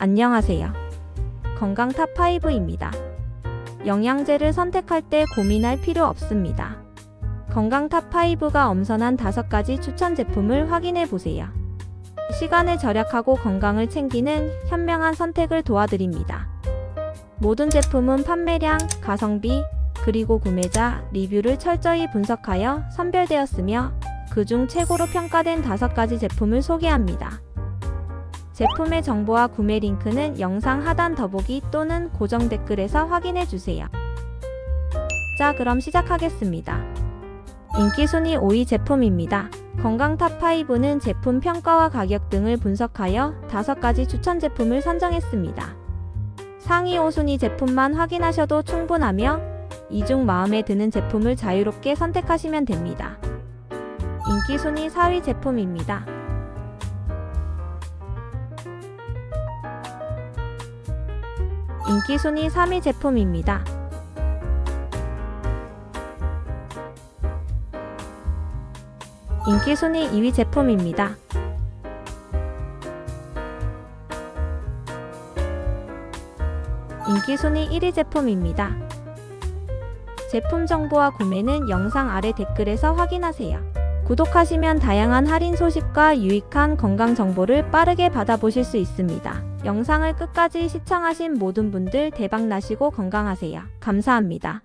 안녕하세요. 건강 탑5입니다. 영양제를 선택할 때 고민할 필요 없습니다. 건강 탑5가 엄선한 5가지 추천 제품을 확인해 보세요. 시간을 절약하고 건강을 챙기는 현명한 선택을 도와드립니다. 모든 제품은 판매량, 가성비, 그리고 구매자 리뷰를 철저히 분석하여 선별되었으며 그중 최고로 평가된 5가지 제품을 소개합니다. 제품의 정보와 구매 링크는 영상 하단 더보기 또는 고정 댓글에서 확인해 주세요. 자, 그럼 시작하겠습니다. 인기 순위 5위 제품입니다. 건강 탑5는 제품 평가와 가격 등을 분석하여 5가지 추천 제품을 선정했습니다. 상위 5순위 제품만 확인하셔도 충분하며 이중 마음에 드는 제품을 자유롭게 선택하시면 됩니다. 인기 순위 4위 제품입니다. 인기 순위 3위 제품입니다. 인기 순위 2위 제품입니다. 인기 순위 1위 제품입니다. 제품 정보와 구매는 영상 아래 댓글에서 확인하세요. 구독하시면 다양한 할인 소식과 유익한 건강 정보를 빠르게 받아보실 수 있습니다. 영상을 끝까지 시청하신 모든 분들 대박 나시고 건강하세요. 감사합니다.